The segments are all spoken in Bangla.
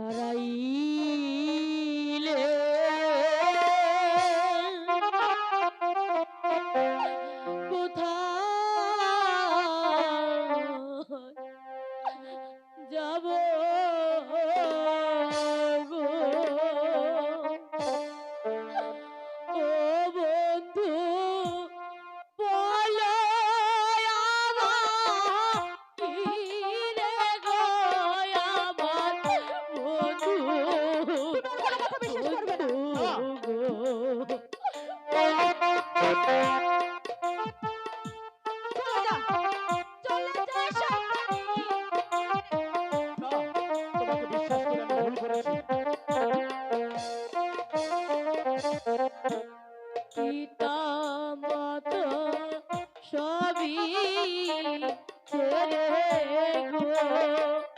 Para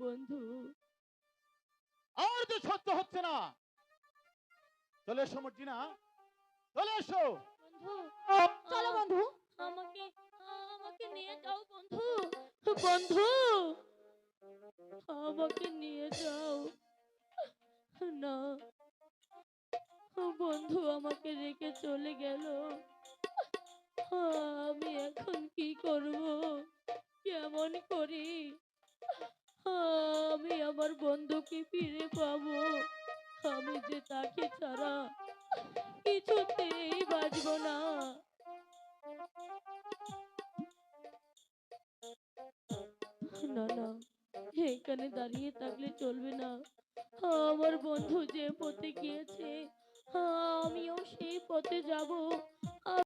বন্ধু। আর তো সহ্য হচ্ছে না। চলে এসো মর্জিনা চলে এসো। চলো বন্ধু। আমাকে আমাকে নিয়ে যাও বন্ধু। বন্ধু আমাকে নিয়ে যাও। না বন্ধু আমাকে রেখে চলে গেল। বন্ধুকে ফিরে পাবো। আমি যে তাকে ছাড়া কিছুতেই বাঁচব না। এখানে দাঁড়িয়ে থাকলে চলবে না। আমার বন্ধু যে পথে গিয়েছে, আমিও সেই পথে যাব।